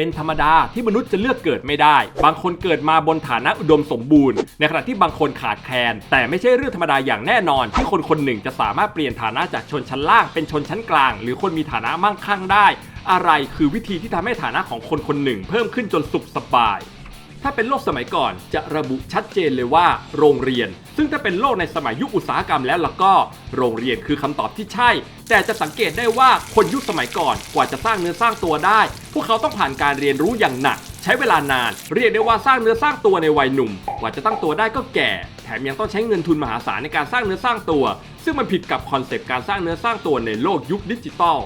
เป็นธรรมดาที่มนุษย์จะเลือกเกิดไม่ได้ บางคนเกิดมาบนฐานะอุดมสมบูรณ์ ในขณะที่บางคนขาดแคลน แต่ไม่ใช่เรื่องธรรมดาอย่างแน่นอน ที่คนคนหนึ่งจะสามารถเปลี่ยนฐานะจากชนชั้นล่างเป็นชนชั้นกลาง หรือคนมีฐานะมั่งคั่งได้ อะไรคือวิธีที่ทำให้ฐานะของคนคนหนึ่ง เพิ่มขึ้นจนสุขสบาย ถ้าเป็นโลกสมัยก่อนจะระบุชัดเจนเลยว่า โรงเรียน ซึ่งถ้าเป็นโลกในสมัยยุคอุตสาหกรรมแล้วแล้วก็ โรงเรียนคือคำตอบที่ใช่ แต่จะสังเกตได้ว่าคนยุคสมัยก่อนกว่าจะสร้างเนื้อสร้างตัวได้ พวกเขาต้องผ่านการเรียนรู้อย่างหนัก ใช้เวลานาน เรียกได้ว่าสร้างเนื้อสร้างตัวในวัยหนุ่ม กว่าจะตั้งตัวได้ก็แก่ แถมยังต้องใช้เงินทุนมหาศาลในการสร้างเนื้อสร้างตัว ซึ่งมันผิดกับคอนเซปต์การสร้างเนื้อสร้างตัวในโลกยุคดิจิตอล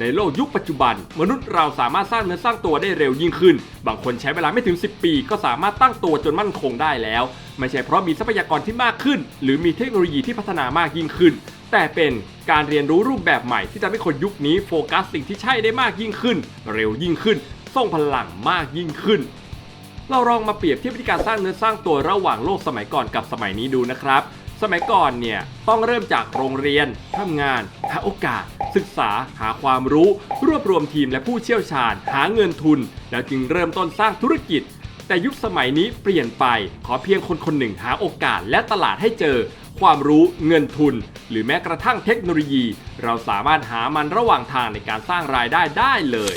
ในโลกยุคปัจจุบัน มนุษย์เราสามารถสร้างเนื้อสร้างตัวได้เร็วยิ่งขึ้น บางคนใช้เวลาไม่ถึง 10 ปี ก็สามารถตั้งตัวจนมั่นคงได้แล้ว ไม่ใช่เพราะมีทรัพยากรที่มากขึ้น หรือมีเทคโนโลยีที่พัฒนามากยิ่งขึ้น แต่เป็นการเรียนรู้รูปแบบใหม่ที่ทำให้คนยุคนี้โฟกัสสิ่งที่ใช่ได้มากยิ่งขึ้น เร็วยิ่งขึ้นส่งพลังมากยิ่งขึ้น เราลองมาเปรียบเทียบวิธีการสร้างเนื้อสร้างตัวระหว่างโลกสมัยก่อนกับสมัยนี้ดูนะครับ สมัยก่อนเนี่ยต้องเริ่มจากโรงเรียนทำงานหาโอกาส ศึกษาหาความรู้ รวบรวมทีมและผู้เชี่ยวชาญ หาเงินทุน แล้วจึงเริ่มต้นสร้างธุรกิจ แต่ยุคสมัยนี้เปลี่ยนไปขอเพียงคนคนหนึ่งหาโอกาสและตลาดให้เจอ ความรู้เงินทุน หรือแม้กระทั่งเทคโนโลยี เราสามารถหามันระหว่างทางในการสร้างรายได้ได้เลย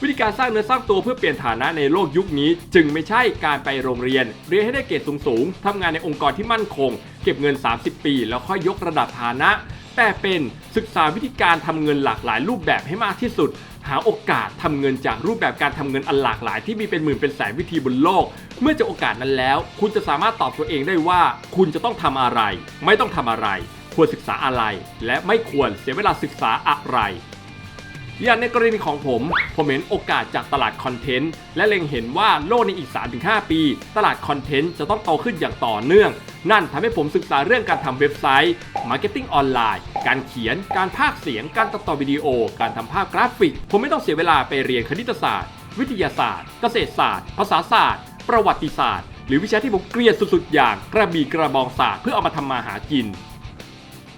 วิธีการสร้างเนื้อสร้างตัวเพื่อเปลี่ยนฐานะในโลกยุคนี้ จึงไม่ใช่การไปโรงเรียน เรียนให้ได้เกรดสูงๆทำงานในองค์กรที่มั่นคง เก็บเงิน 30 ปี แล้วค่อยยกระดับฐานะ แต่เป็นศึกษาวิธีการทำเงินหลากหลายรูปแบบให้มากที่สุด หาโอกาสทำเงินจากรูปแบบการทำเงินอันหลากหลาย ที่มีเป็นหมื่นเป็นแสนวิธีบนโลก เมื่อเจอโอกาสนั้นแล้ว คุณจะสามารถตอบตัวเองได้ว่า คุณจะต้องทำอะไร ไม่ต้องทำอะไร ควรศึกษาอะไร และไม่ควรเสียเวลาศึกษาอะไรอย่างในกรณีของผม ผมเห็นโอกาสจากตลาดคอนเทนต์ และเล็งเห็นว่าโลกในอีก 3-5 ปี ตลาดคอนเทนต์จะต้องโตขึ้นอย่างต่อเนื่อง นั่นทำให้ผมศึกษาเรื่องการทำเว็บไซต์มาร์เก็ตติ้งออนไลน์ การเขียน การพากเสียง การตัดต่อวิดีโอ การทำภาพกราฟิก ผมไม่ต้องเสียเวลาไปเรียนคณิตศาสตร์ วิทยาศาสตร์ เกษตรศาสตร์ ภาษาศาสตร์ ประวัติศาสตร์ หรือวิชาที่ผมเกลียดสุดๆ อย่างกระบี่กระบองศาสตร์เพื่อเอามาทำมาหากิน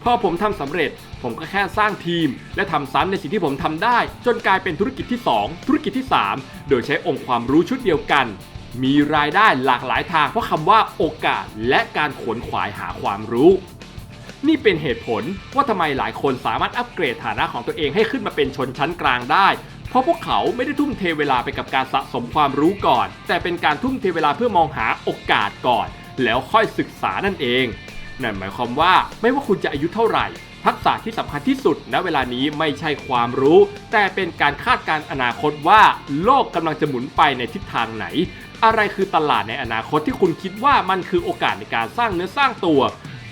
พอผมทำสำเร็จผมก็แค่สร้างทีม และทำซ้ำในสิ่งที่ผมทำได้ จนกลายเป็นธุรกิจที่ 2 ธุรกิจที่ 3 โดยใช้องค์ความรู้ชุดเดียวกัน มีรายได้หลากหลายทางเพราะคำว่าโอกาสและการขวนขวายหาความรู้ นี่เป็นเหตุผลว่าทำไมหลายคนสามารถอัปเกรดฐานะของตัวเองให้ขึ้นมาเป็นชนชั้นกลางได้ เพราะพวกเขาไม่ได้ทุ่มเทเวลาไปกับการสะสมความรู้ก่อน แต่เป็นการทุ่มเทเวลาเพื่อมองหาโอกาสก่อน แล้วค่อยศึกษานั่นเอง นั่นหมายความว่าไม่ว่าคุณจะอายุเท่าไหร่ทักษะที่สำคัญที่สุดณเวลานี้ไม่ใช่ความรู้ แต่เป็นการคาดการณ์อนาคตว่า โลกกำลังจะหมุนไปในทิศทางไหน อะไรคือตลาดในอนาคตที่คุณคิดว่ามันคือโอกาสในการสร้างเนื้อสร้างตัว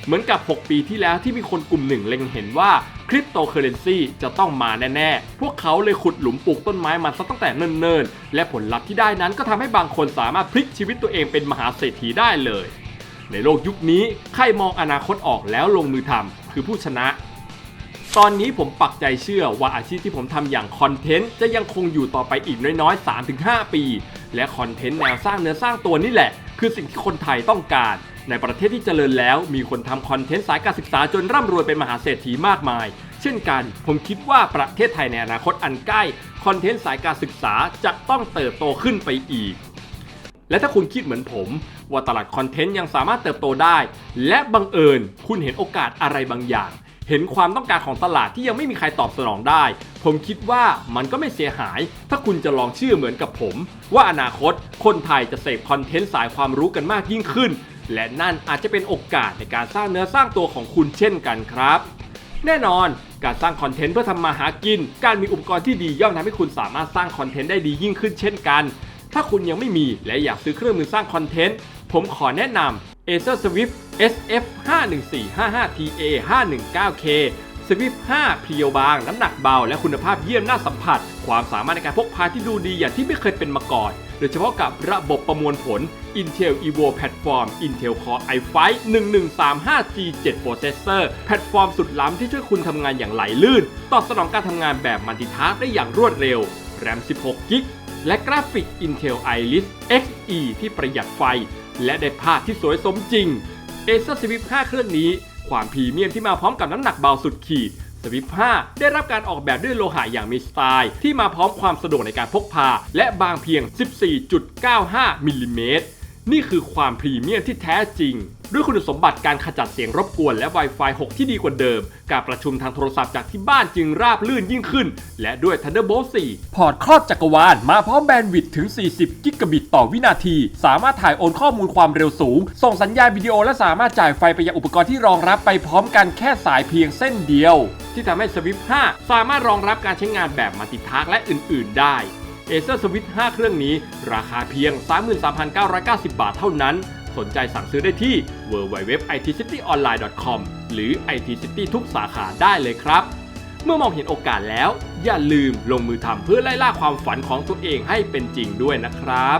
เหมือนกับ 6 ปีที่แล้วที่มีคนกลุ่มหนึ่งเล็งเห็นว่าคริปโตเคอเรนซีจะต้องมาแน่ๆ พวกเขาเลยขุดหลุมปลูกต้นไม้มาซะตั้งแต่เนิ่นๆ และผลลัพธ์ที่ได้นั้นก็ทำให้บางคนสามารถพลิกชีวิตตัวเองเป็นมหาเศรษฐีได้เลย ในโลกยุคนี้ใครมองอนาคตออกแล้วลงมือทำคือผู้ชนะ ตอนนี้ผมปักใจเชื่อว่าอาชีพที่ผมทำอย่างคอนเทนต์จะยังคงอยู่ต่อไปอีกน้อยๆ 3-5 ปี และคอนเทนต์แนวสร้างเนื้อสร้างตัวนี่แหละ คือสิ่งที่คนไทยต้องการ ในประเทศที่เจริญแล้วมีคนทำคอนเทนต์สายการศึกษาจนร่ำรวยเป็นมหาเศรษฐีมากมาย เช่นกัน ผมคิดว่าประเทศไทยในอนาคตอันใกล้คอนเทนต์สายการศึกษาจะต้องเติบโตขึ้นไปอีกและถ้าคุณคิดเหมือนผม ว่าตลาดคอนเทนต์ยังสามารถเติบโตได้ และบังเอิญคุณเห็นโอกาสอะไรบางอย่าง เห็นความต้องการของตลาดที่ยังไม่มีใครตอบสนองได้ ผมคิดว่ามันก็ไม่เสียหาย ถ้าคุณจะลองเชื่อเหมือนกับผม ว่าอนาคตคนไทยจะเสพคอนเทนต์สายความรู้กันมากยิ่งขึ้น และนั่นอาจจะเป็นโอกาสในการสร้างเนื้อสร้างตัวของคุณเช่นกันครับ แน่นอนการสร้างคอนเทนต์เพื่อทำมาหากิน การมีอุปกรณ์ที่ดีย่อมทำให้คุณสามารถสร้างคอนเทนต์ได้ดียิ่งขึ้นเช่นกัน ถ้าคุณยังไม่มีและอยากซื้อเครื่องมือสร้างคอนเทนต์ ผมขอแนะนำ Acer Swift SF 51455 TA 519K Swift 5เพรียวบาง น้ำหนักเบา และคุณภาพเยี่ยมน่าสัมผัส ความสามารถในการพกพาที่ดูดีอย่างที่ไม่เคยเป็นมาก่อน โดยเฉพาะกับระบบประมวลผล Intel Evo Platform Intel Core i5 1135G7 Processor แพลตฟอร์มสุดล้ำที่ช่วยคุณทำงานอย่างไหลลื่น ตอบสนองการทำงานแบบมัลติทาสได้อย่างรวดเร็ว แรม 16 กิกและกราฟิก Intel Iris Xe ที่ประหยัดไฟ และได้ภาพที่สวยสมจริง Acer Swift 5 เครื่องนี้ ความพรีเมียมที่มาพร้อมกับน้ำหนักเบาสุดขีด Swift 5 ได้รับการออกแบบด้วยโลหะอย่างมีสไตล์ ที่มาพร้อมความสะดวกในการพกพา และบางเพียง 14.95มิลลิเมตรนี่คือความพรีเมียมที่แท้จริง ด้วยคุณสมบัติการขจัดเสียงรบกวนและ Wi-Fi 6 ที่ดีกว่าเดิม การประชุมทางโทรศัพท์จากที่บ้านจึงราบลื่นยิ่งขึ้น และด้วย Thunderbolt 4 พอร์ตครอบจักรวาล มาพร้อมแบนด์วิดต์ถึง 40 กิกะบิตต่อวินาที สามารถถ่ายโอนข้อมูลความเร็วสูง ส่งสัญญาณวิดีโอและสามารถจ่ายไฟไปยังอุปกรณ์ที่รองรับไปพร้อมกันแค่สายเพียงเส้นเดียว ที่ทำให้ Swift 5 สามารถรองรับการใช้งานแบบมัลติทาร์กและอื่น ๆ ได้ Acer Swift 5เครื่องนี้ ราคาเพียง 33,990 บาทเท่านั้น สนใจสั่งซื้อได้ที่ www.itcityonline.com หรือ IT City ทุกสาขาได้เลยครับ เมื่อมองเห็นโอกาสแล้ว อย่าลืมลงมือทำเพื่อไล่ล่าความฝันของตัวเองให้เป็นจริงด้วยนะครับ